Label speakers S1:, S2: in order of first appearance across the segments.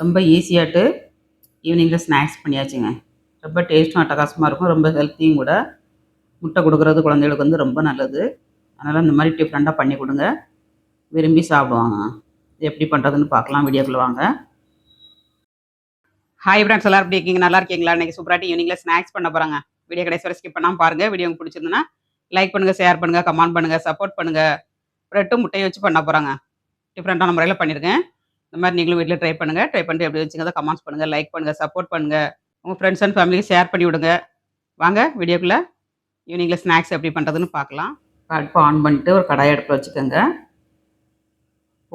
S1: ரொம்ப ஈஸியாகிட்டு ஈவினிங்கில் ஸ்நாக்ஸ் பண்ணியாச்சுங்க ரொம்ப டேஸ்ட்டும் அட்டகாசமாக இருக்கும் ரொம்ப ஹெல்த்தியும் கூட முட்டை கொடுக்குறது குழந்தைகளுக்கு வந்து ரொம்ப நல்லது அதனால் இந்த மாதிரி டிஃப்ரெண்ட்டாக பண்ணி கொடுங்க விரும்பி சாப்பிடுவாங்க இது எப்படி பண்ணுறதுன்னு பார்க்கலாம் வீடியோக்கில் வாங்க ஹாய் ஃப்ரெண்ட்ஸ் எல்லாரும் எப்படி இருக்கீங்க நல்லா இருக்கீங்களா இன்றைக்கி சூப்பராட்டி ஈவினிங்கில் ஸ்நாக்ஸ் பண்ண போகிறாங்க வீடியோ கடைசி வரை ஸ்கிப் பண்ணாமல் பாருங்கள் வீடியோ உங்களுக்கு பிடிச்சிருந்தனா லைக் பண்ணுங்கள் ஷேர் பண்ணுங்கள் கமெண்ட் பண்ணுங்கள் சப்போர்ட் பண்ணுங்கள் ப்ரெட்டும் முட்டையும் வச்சு பண்ண போகிறாங்க டிஃப்ரெண்ட்டான முறையில் பண்ணியிருக்கேன் இந்த மாதிரி நீங்களும் வீட்டில் ட்ரை பண்ணுங்கள் ட்ரை பண்ணிட்டு எப்படி வச்சுங்க கமெண்ட்ஸ் பண்ணுங்கள் லைக் பண்ணுங்கள் சப்போர்ட் பண்ணுங்கள் உங்கள் ஃப்ரெண்ட்ஸ் அண்ட் ஃபேமிலிக்கு ஷேர் பண்ணி விடுங்க வாங்க வீடியோக்குள்ளே ஈவினிங்கில் ஸ்நாக்ஸ் எப்படி பண்ணுறதுன்னு பார்க்கலாம் அடுப்பு ஆன் பண்ணிட்டு ஒரு கடாயை அடுப்பில் வச்சுக்கோங்க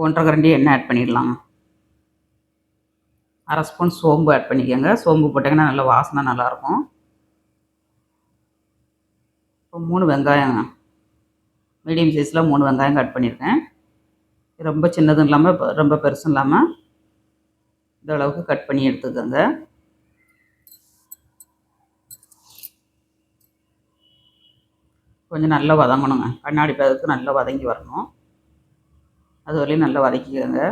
S1: ஒன்றரை கரண்டி எண்ணெய் ஆட் பண்ணிடலாம் அரை ஸ்பூன் சோம்பு ஆட் பண்ணிக்கோங்க சோம்பு போட்டிங்கன்னா நல்லா வாசனை நல்லாயிருக்கும் இப்போ மூணு வெங்காயம் மீடியம் சைஸில் மூணு வெங்காயம் கட் பண்ணியிருக்கேன் ரொம்ப சின்னதும் இல்லாமல் ரொம்ப பெருசும் இல்லாமல் இந்த அளவுக்கு கட் பண்ணி எடுத்துக்கோங்க கொஞ்சம் நல்லா வதங்கணுங்க கண்ணாடி பதத்துக்கு நல்லா வதங்கி வரணும் அது வரையும் நல்லா வதக்கிக்கோங்க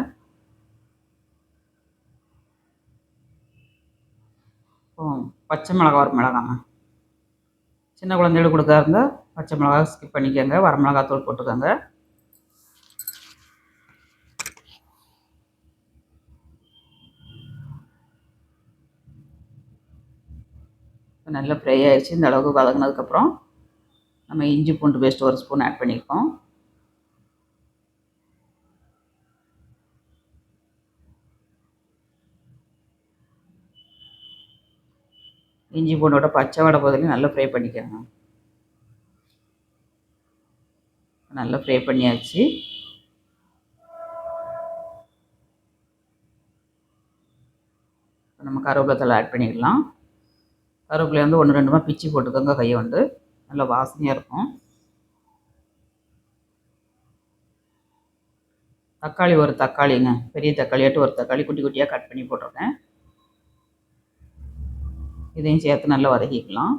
S1: பச்சை மிளகா ஒரு மிளகாங்க சின்ன குழந்தைகளுக்கு கொடுக்கா இருந்தால் பச்சை மிளகா ஸ்கிப் பண்ணிக்கோங்க தூள் போட்டுக்கோங்க இப்போ நல்லா ஃப்ரை ஆகிடுச்சு இந்த அளவுக்கு வதங்கினதுக்கப்புறம் நம்ம இஞ்சி பூண்டு பேஸ்ட் ஒரு ஸ்பூன் ஆட் பண்ணியிருக்கோம் இஞ்சி பூண்டோட பச்சை வடை போதிலையும் நல்லா ஃப்ரை பண்ணிக்கோங்க நல்லா ஃப்ரை பண்ணியாச்சு நம்ம கருவேப்பிலை ஆட் பண்ணிடலாம் கருவேப்பிலையை வந்து ஒன்று ரெண்டுமா பிச்சு போட்டுக்கோங்க கையை வந்து நல்லா வாசனையாக இருக்கும் தக்காளி ஒரு தக்காளிங்க பெரிய தக்காளியாட்டு ஒரு தக்காளி குட்டி குட்டியாக கட் பண்ணி போட்டிருக்கேன் இதையும் சேர்த்து நல்லா வதக்கிக்கலாம்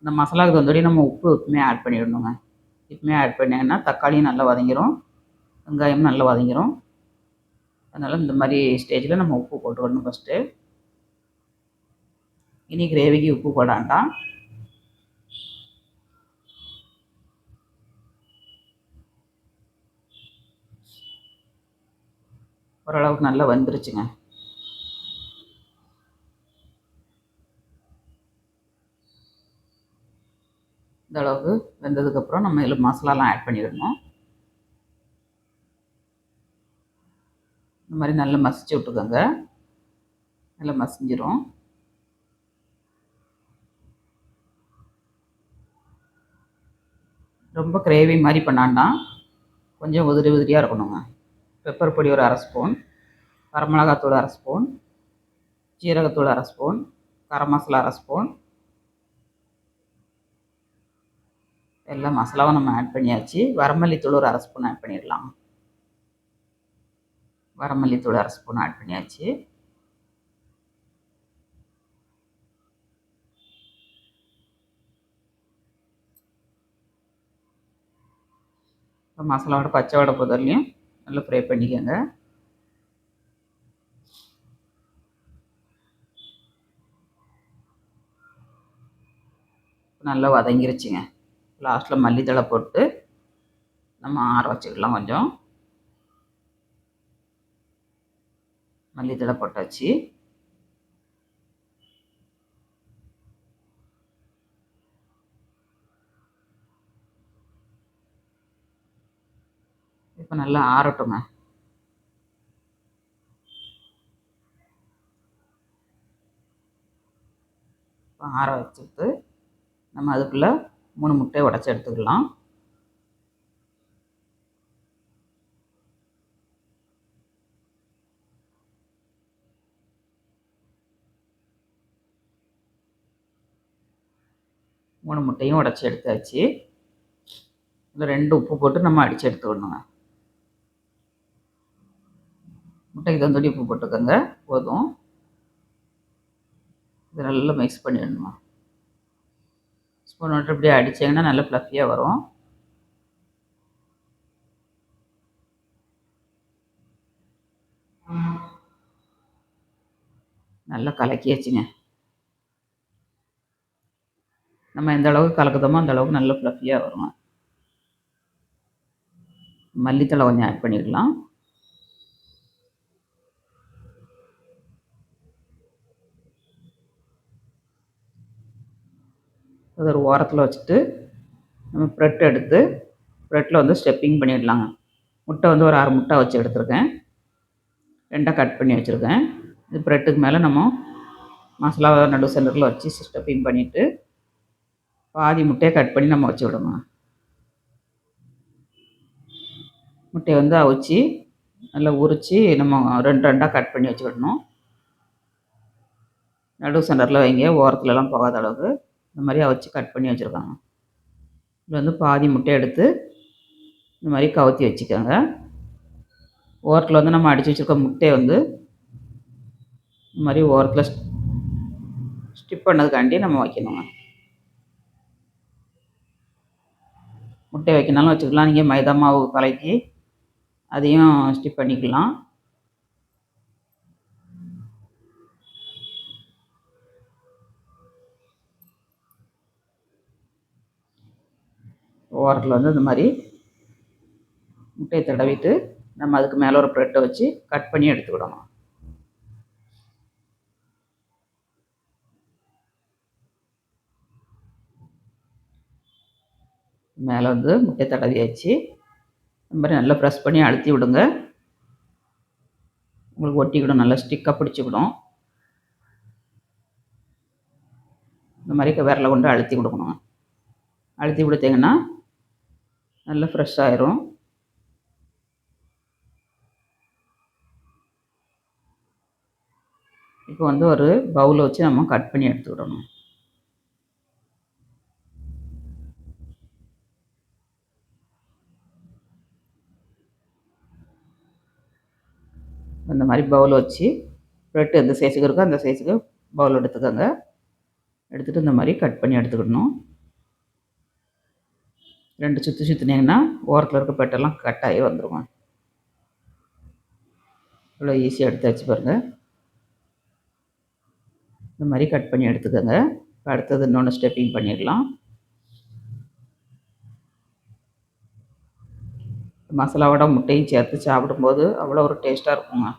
S1: இந்த மசாலாவுக்கு தந்தோடி நம்ம உப்பு எப்பவுமே ஆட் பண்ணிடணுங்க எப்பவுமே ஆட் பண்ணிங்கன்னா தக்காளியும் நல்லா வதங்கிரும் வெங்காயமும் நல்லா வதங்கிரும் அதனால் இந்த மாதிரி ஸ்டேஜில் நம்ம உப்பு போட்டுக்கணும் ஃபஸ்ட்டு இனி கிரேவிக்கு உப்பு போடாண்டாம் ஓரளவுக்கு நல்லா வந்துருச்சுங்க இந்த அளவுக்கு வெந்ததுக்கப்புறம் நம்ம இதில் மசாலாலாம் ஆட் பண்ணிடணும் இந்த மாதிரி நல்லா மசிச்சு விட்டுக்கோங்க நல்லா மசிஞ்சிரும் ரொம்ப கிரேவி மாதிரி பண்ணான்னா கொஞ்சம் உதிரி உதிரியாக இருக்கணுங்க பெப்பர் பொடி ஒரு அரை ஸ்பூன் வரமிளகாத்தூள் அரை ஸ்பூன் ஜீரகத்தூள் அரை ஸ்பூன் கரம் மசாலா அரை ஸ்பூன் எல்லா மசாலாவும் நம்ம ஆட் பண்ணியாச்சு வரமல்லித்தூள் ஒரு அரை ஸ்பூன் ஆட் பண்ணிடலாம் வரமல்லித்தூள் அரை ஸ்பூன் ஆட் பண்ணியாச்சு இப்போ மசாலாவோட பச்சை வடை புதர்லையும் நல்லா ஃப்ரை பண்ணிக்கோங்க நல்லா வதங்கிருச்சுங்க லாஸ்ட்டில் மல்லித்தழை போட்டு நம்ம ஆற வச்சுக்கலாம் கொஞ்சம் மல்லித்தழை போட்டாச்சு இப்போ நல்லா ஆறட்டுங்க இப்போ ஆற வச்சுட்டு நம்ம அதுக்குள்ளே மூணு முட்டையை உடச்சி எடுத்துக்கலாம் மூணு முட்டையும் உடச்சி எடுத்தாச்சு இந்த ரெண்டு உப்பு போட்டு நம்ம அடித்து எடுத்துக்கணுங்க முட்டைக்கு இது உப்பு போட்டுக்கோங்க போதும் இது நல்லா மிக்ஸ் பண்ணிடணுமா ஸ்பூன் விட்டு இப்படி அடித்தீங்கன்னா நல்லா ஃப்ளஃபியாக வரும் நல்லா கலக்கியாச்சுங்க நம்ம எந்த அளவுக்கு கலக்குதோமோ அந்த அளவுக்கு நல்ல ஃப்ளஃபியாக வருங்க மல்லித்தலை கொஞ்சம் ஆட் பண்ணிடலாம் அது ஒரு ஓரத்தில் வச்சுட்டு நம்ம ப்ரெட் எடுத்து ப்ரெட்டில் வந்து ஸ்டெப்பிங் பண்ணிடலாங்க முட்டை வந்து ஒரு ஆறு முட்டை வச்சு எடுத்திருக்கேன் ரெண்டாக கட் பண்ணி வச்சுருக்கேன் இது ப்ரெட்டுக்கு மேலே நம்ம மசாலாவை நடு சென்டரில் வச்சு ஸ்டெப்பிங் பண்ணிவிட்டு பாதி முட்டையை கட் பண்ணி நம்ம வச்சு விடணும் முட்டையை வந்து அவிச்சு நல்லா உரித்து நம்ம ரெண்டு ரெண்டாக கட் பண்ணி வச்சு விடணும் நடு சென்டரில் வைங்க ஓரத்துலலாம் போகாத அளவுக்கு இந்த மாதிரி அவிச்சு கட் பண்ணி வச்சுருக்காங்க இதில் வந்து பாதி முட்டை எடுத்து இந்த மாதிரி கவுத்தி வச்சுக்கோங்க ஓரத்தில் வந்து நம்ம அடித்து வச்சுருக்க முட்டையை வந்து இந்த மாதிரி ஓரத்தில் ஸ்டிப் பண்ணதுக்காண்டி நம்ம வைக்கணுங்க முட்டை வைக்கணாலும் வச்சுக்கலாம் நீங்கள் மைதா மாவு கலக்கி அதையும் ஸ்டிப் பண்ணிக்கலாம் ஓரத்தில் வந்து இந்த மாதிரி முட்டையை தடவிட்டு நம்ம அதுக்கு மேலே ஒரு ப்ரெட்டை வச்சு கட் பண்ணி எடுத்துக்கிடணும் மேலே வந்து முட்டை தடவியாச்சு இந்த மாதிரி நல்லா ப்ரெஸ் பண்ணி அழுத்தி விடுங்க உங்களுக்கு ஒட்டிக்கிடும் நல்லா ஸ்டிக்காக பிடிச்சிக்கிடும் இந்த மாதிரி விரலை கொண்டு அழுத்தி கொடுக்கணும் அழுத்தி கொடுத்தீங்கன்னா நல்லா ஃப்ரெஷ் ஆயிரும் இப்போ வந்து ஒரு பவுலை வச்சு நம்ம கட் பண்ணி எடுத்துக்கிடணும் இந்த மாதிரி பவுல் வச்சு ப்ரெட் எந்த சைஸுக்கு இருக்கோ அந்த சைஸுக்கு பவுல் எடுத்துக்கோங்க எடுத்துகிட்டு இந்த மாதிரி கட் பண்ணி எடுத்துக்கிடணும் ரெண்டு சுற்றி சுற்றினீங்கன்னா ஓரத்தில் இருக்க பெட்டெல்லாம் ஆகி வந்துடுவோம் இவ்வளோ ஈஸியாக எடுத்து வச்சு பாருங்கள் இந்த மாதிரி கட் பண்ணி எடுத்துக்கோங்க அடுத்தது இன்னொன்று ஸ்டெப்பிங் பண்ணிடலாம் மசாலாவோட முட்டையும் சேர்த்து சாப்பிடும்போது அவ்வளோ ஒரு டேஸ்ட்டாக இருக்குங்க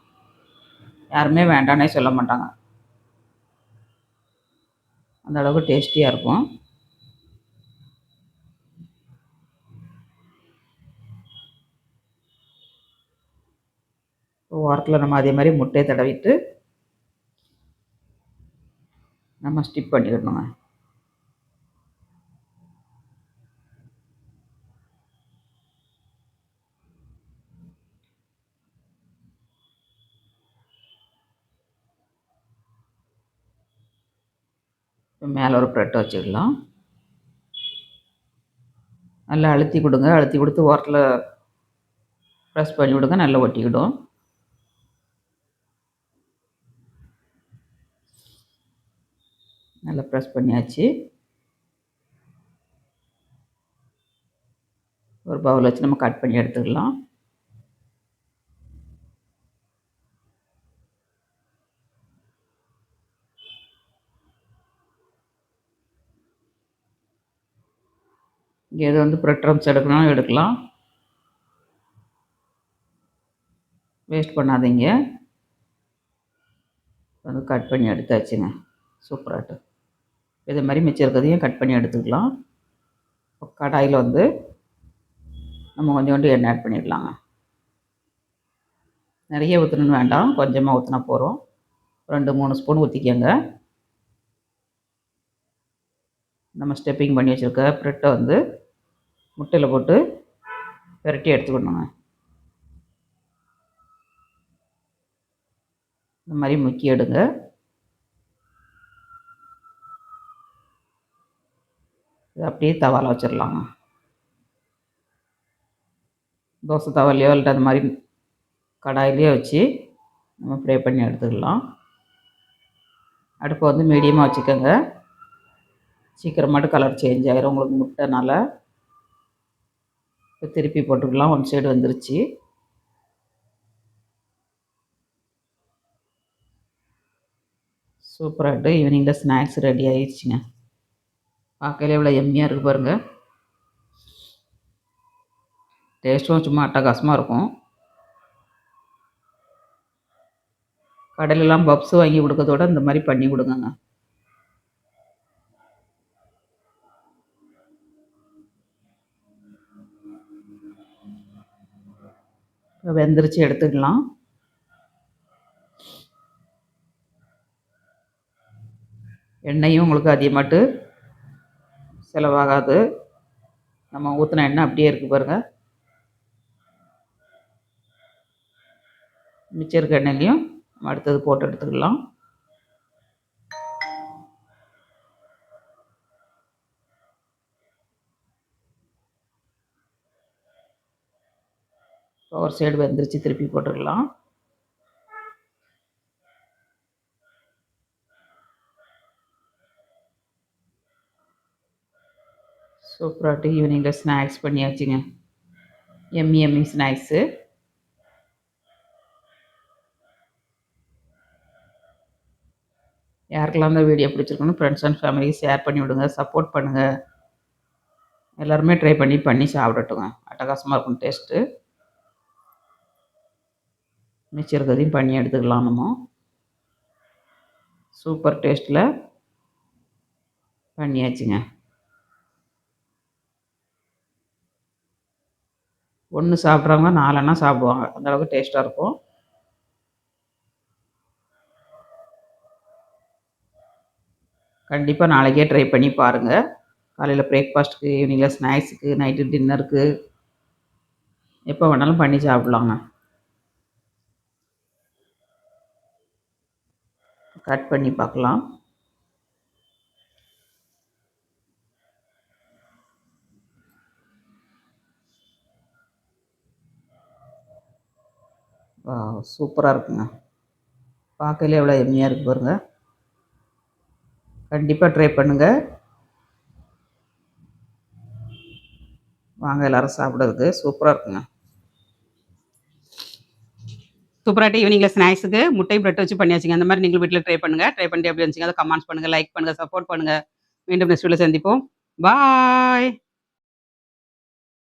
S1: யாருமே வேண்டானே சொல்ல மாட்டாங்க அந்த அளவுக்கு டேஸ்டியாக இருக்கும் ஓரத்தில் நம்ம அதே மாதிரி முட்டையை தடவிட்டு நம்ம ஸ்டிப் பண்ணிக்கணுங்க மேலே ஒரு ப்ரெட்டை வச்சுக்கலாம் நல்லா அழுத்தி கொடுங்க அழுத்தி கொடுத்து ஓரத்தில் ப்ரெஸ் பண்ணி விடுங்க நல்லா ஒட்டிக்கிடும் நல்லா ப்ரெஸ் பண்ணியாச்சு ஒரு பவுல் வச்சு நம்ம கட் பண்ணி எடுத்துக்கலாம் இங்கே எது வந்து ப்ரெட் ரம்ஸ் எடுக்கணும் எடுக்கலாம் வேஸ்ட் பண்ணாதீங்க வந்து கட் பண்ணி எடுத்தாச்சுங்க சூப்பராகட்டும் இதே மாதிரி மிச்சம் இருக்கிறதையும் கட் பண்ணி எடுத்துக்கலாம் கடாயில் வந்து நம்ம கொஞ்சோண்டு எண்ணெய் ஆட் பண்ணிடலாங்க நிறைய ஊற்றணும்னு வேண்டாம் கொஞ்சமாக ஊற்றினா போகிறோம் ரெண்டு மூணு ஸ்பூன் ஊற்றிக்கங்க நம்ம ஸ்டெப்பிங் பண்ணி வச்சுருக்க ப்ரெட்டை வந்து முட்டையில் போட்டு விரட்டி எடுத்துக்கணுங்க இந்த மாதிரி முக்கிய எடுங்க அப்படியே தவாலை வச்சிடலாங்க தோசை தவாலையோ இல்லை அது மாதிரி கடாயிலையோ வச்சு நம்ம ஃப்ரை பண்ணி எடுத்துக்கலாம் அடுப்பை வந்து மீடியமாக வச்சுக்கோங்க சீக்கிரமாட்டு கலர் சேஞ்ச் ஆகிரும் உங்களுக்கு முட்டைனால இப்போ திருப்பி போட்டுக்கலாம் ஒன் சைடு வந்துருச்சு சூப்பராகிட்டு ஈவினிங்கில் ஸ்நாக்ஸ் ரெடி ஆயிடுச்சுங்க பார்க்கல எவ்வளோ எம்மியாக இருக்குது பாருங்கள் டேஸ்ட்டும் சும்மா அட்டகாசமாக இருக்கும் கடையிலலாம் பப்ஸ் வாங்கி கொடுக்கறதோட இந்த மாதிரி பண்ணி கொடுங்கங்க வெந்திரிச்சு எடுத்துக்கலாம் எண்ணெயும் உங்களுக்கு அதிகமாட்டு செலவாகாது நம்ம ஊற்றின எண்ணெய் அப்படியே இருக்குது பாருங்கள் மிச்சருக்கு எண்ணெயிலையும் நம்ம அடுத்தது போட்டு எடுத்துக்கலாம் ஒரு சைடு வந்துருச்சு திருப்பி போட்டுக்கலாம் சூப்பராகிட்டு ஈவினிங்கில் ஸ்நாக்ஸ் பண்ணியாச்சுங்க எம்மி எம்மி ஸ்நாக்ஸு யாருக்கெல்லாம் இந்த வீடியோ பிடிச்சிருக்கணும் ஃப்ரெண்ட்ஸ் அண்ட் ஃபேமிலி ஷேர் பண்ணி விடுங்க சப்போர்ட் பண்ணுங்கள் எல்லாருமே ட்ரை பண்ணி பண்ணி சாப்பிடட்டுங்க அட்டகாசமாக இருக்கும் டேஸ்ட்டு மிச்சிருக்கதையும் பண்ணி எடுத்துக்கலாமோ சூப்பர் டேஸ்ட்டில் பண்ணியாச்சுங்க ஒன்று சாப்பிட்றவங்க நாலனா சாப்பிடுவாங்க அந்தளவுக்கு டேஸ்ட்டாக இருக்கும் கண்டிப்பாக நாளைக்கே ட்ரை பண்ணி பாருங்கள் காலையில் பிரேக்ஃபாஸ்ட்டுக்கு ஈவினிங்கில் ஸ்நாக்ஸுக்கு நைட்டு டின்னருக்கு எப்போ வேணாலும் பண்ணி சாப்பிட்லாங்க கட் பண்ணி பார்க்கலாம் சூப்பராக இருக்குங்க பார்க்கல எவ்வளோ எம்மியாக இருக்குது பாருங்கள் கண்டிப்பாக ட்ரை பண்ணுங்கள் வாங்க எல்லாரும் சாப்பிட்றதுக்கு சூப்பராக இருக்குங்க சூப்பராக ஈவினிங்கில் ஸ்நாக்ஸுக்கு முட்டை பிரெட் வச்சு பண்ணியாச்சுங்க அந்த மாதிரி நீங்கள் வீட்டில் ட்ரை பண்ணுங்கள் ட்ரை பண்ணி அப்படி வச்சுங்க அதை கமெண்ட்ஸ் பண்ணுங்கள் லைக் பண்ணுங்கள் சப்போர்ட் பண்ணுங்கள் மீண்டும் நெக்ஸ்ட் வீட்டில் சந்திப்போம் பாய்